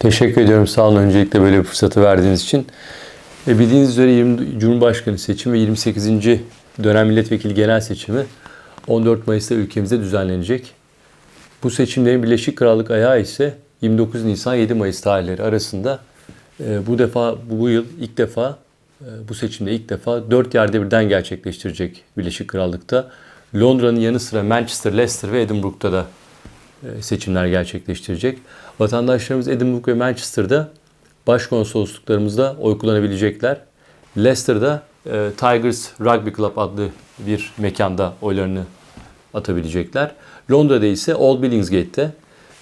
Teşekkür ediyorum. Sağ olun öncelikle böyle bir fırsatı verdiğiniz için. E, bildiğiniz üzere 20 Cumhurbaşkanı seçimi ve 28. dönem milletvekili genel seçimi 14 Mayıs'ta ülkemizde düzenlenecek. Bu seçimlerin Birleşik Krallık ayağı ise 29 Nisan 7 Mayıs tarihleri arasında e, bu defa bu, yıl ilk defa e, bu seçimde ilk defa 4 yerde birden gerçekleştirecek Birleşik Krallık'ta. Londra'nın yanı sıra Manchester, Leicester ve Edinburgh'da da seçimler gerçekleştirecek. Vatandaşlarımız Edinburgh ve Manchester'da başkonsolosluklarımızda oy kullanabilecekler. Leicester'da e, Tigers Rugby Club adlı bir mekanda oylarını atabilecekler. Londra'da ise Old Billingsgate'te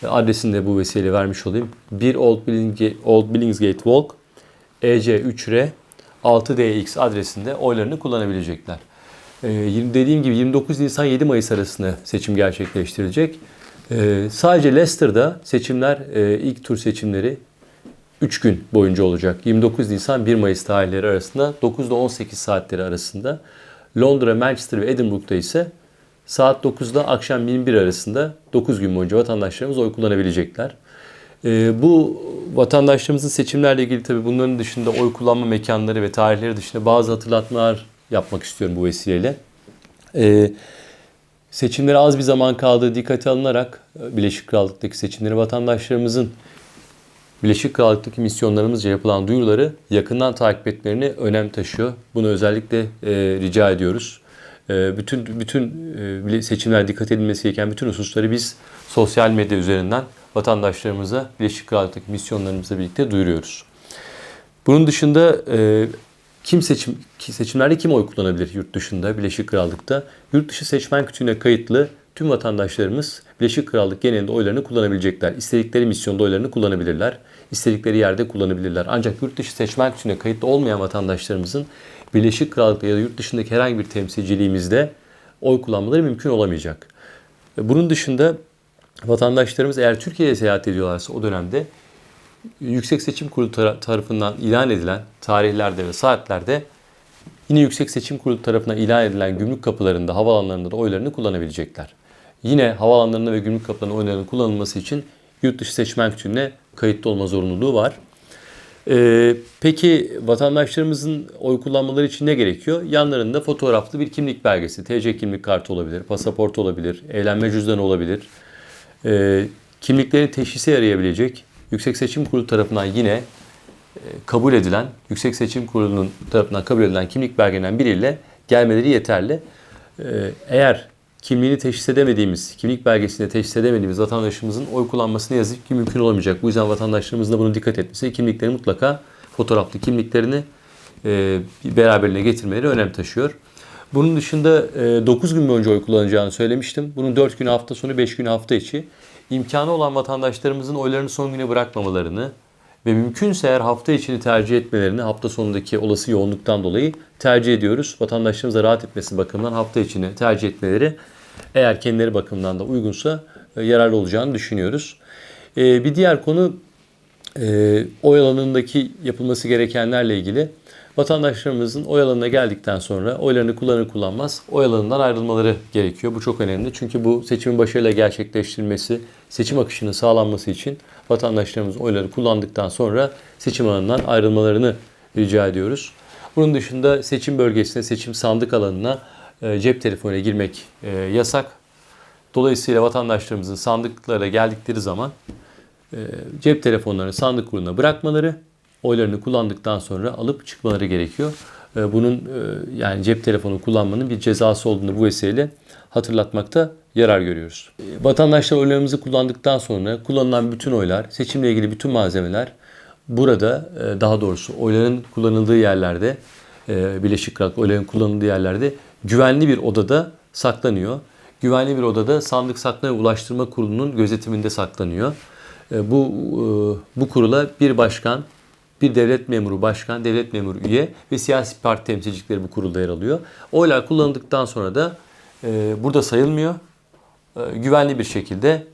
e, adresini de bu vesileyle vermiş olayım. 1 Old Billingsgate, Old Billingsgate Walk EC3R 6DX adresinde oylarını kullanabilecekler. Yirmi- dediğim gibi 29 Nisan 7 Mayıs arasında seçim gerçekleştirilecek. Ee, sadece Leicester'da seçimler e, ilk tur seçimleri 3 gün boyunca olacak. 29 Nisan 1 Mayıs tarihleri arasında 9 ile 18 saatleri arasında. Londra, Manchester ve Edinburgh'da ise saat 9'da akşam 21 arasında 9 gün boyunca vatandaşlarımız oy kullanabilecekler. Ee, bu vatandaşlarımızın seçimlerle ilgili tabii bunların dışında oy kullanma mekanları ve tarihleri dışında bazı hatırlatmalar yapmak istiyorum bu vesileyle. Ee, seçimlere az bir zaman kaldığı dikkate alınarak e, Birleşik Krallık'taki seçimleri vatandaşlarımızın Birleşik Krallık'taki misyonlarımızca yapılan duyuruları yakından takip etmelerini önem taşıyor. Bunu özellikle e, rica ediyoruz. E, bütün bütün e, seçimler dikkat edilmesi gereken bütün hususları biz sosyal medya üzerinden vatandaşlarımıza Birleşik Krallık'taki misyonlarımızla birlikte duyuruyoruz. Bunun dışında e, kim seçim seçimlerde kim oy kullanabilir yurt dışında Birleşik Krallık'ta? Yurt dışı seçmen kütüğüne kayıtlı tüm vatandaşlarımız Birleşik Krallık genelinde oylarını kullanabilecekler. İstedikleri misyonda oylarını kullanabilirler. İstedikleri yerde kullanabilirler. Ancak yurt dışı seçmen kütüğüne kayıtlı olmayan vatandaşlarımızın Birleşik Krallık'ta ya da yurt dışındaki herhangi bir temsilciliğimizde oy kullanmaları mümkün olamayacak. Bunun dışında vatandaşlarımız eğer Türkiye'ye seyahat ediyorlarsa o dönemde Yüksek Seçim Kurulu tara- tarafından ilan edilen tarihlerde ve saatlerde yine Yüksek Seçim Kurulu tarafından ilan edilen gümrük kapılarında, havaalanlarında da oylarını kullanabilecekler. Yine havaalanlarında ve gümrük kapılarında oylarının kullanılması için yurt dışı seçmen kütüğüne kayıtlı olma zorunluluğu var. Ee, peki vatandaşlarımızın oy kullanmaları için ne gerekiyor? Yanlarında fotoğraflı bir kimlik belgesi, TC kimlik kartı olabilir, pasaport olabilir, evlenme cüzdanı olabilir. Ee, kimliklerini teşhise yarayabilecek Yüksek Seçim Kurulu tarafından yine e, kabul edilen, Yüksek Seçim Kurulu'nun tarafından kabul edilen kimlik belgelerinden biriyle gelmeleri yeterli. Ee, eğer kimliğini teşhis edemediğimiz, kimlik belgesini teşhis edemediğimiz vatandaşımızın oy kullanması ne yazık ki mümkün olamayacak. Bu yüzden vatandaşlarımızın da bunu dikkat etmesi, kimlikleri mutlaka fotoğraflı kimliklerini e, beraberine getirmeleri önem taşıyor. Bunun dışında e, 9 gün boyunca oy kullanacağını söylemiştim. Bunun 4 günü hafta sonu, 5 günü hafta içi. İmkanı olan vatandaşlarımızın oylarını son güne bırakmamalarını ve mümkünse eğer hafta içini tercih etmelerini hafta sonundaki olası yoğunluktan dolayı tercih ediyoruz. Vatandaşlarımıza rahat etmesi bakımından hafta içini tercih etmeleri eğer kendileri bakımından da uygunsa e, yararlı olacağını düşünüyoruz. E, bir diğer konu e, oy alanındaki yapılması gerekenlerle ilgili vatandaşlarımızın oy alanına geldikten sonra oylarını kullanır kullanmaz oy alanından ayrılmaları gerekiyor. Bu çok önemli çünkü bu seçimin başarıyla gerçekleştirilmesi, seçim akışının sağlanması için vatandaşlarımız oyları kullandıktan sonra seçim alanından ayrılmalarını rica ediyoruz. Bunun dışında seçim bölgesine, seçim sandık alanına e, cep telefonuyla girmek e, yasak. Dolayısıyla vatandaşlarımızın sandıklara geldikleri zaman cep telefonlarını sandık kuruluna bırakmaları, oylarını kullandıktan sonra alıp çıkmaları gerekiyor. E, Bunun e, yani cep telefonu kullanmanın bir cezası olduğunu bu vesileyle hatırlatmakta yarar görüyoruz. E, Vatandaşlar oylarımızı kullandıktan sonra kullanılan bütün oylar, seçimle ilgili bütün malzemeler burada e, daha doğrusu oyların kullanıldığı yerlerde e, Birleşik Krallık oyların kullanıldığı yerlerde güvenli bir odada saklanıyor. Güvenli bir odada sandık saklama ulaştırma kurulunun gözetiminde saklanıyor. E, Bu e, bu kurula bir başkan, bir devlet memuru başkan, devlet memuru üye ve siyasi parti temsilcileri bu kurulda yer alıyor. Oylar kullanıldıktan sonra da e, burada sayılmıyor. Güvenli bir şekilde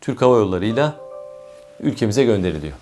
Türk Hava Yolları'yla ülkemize gönderiliyor.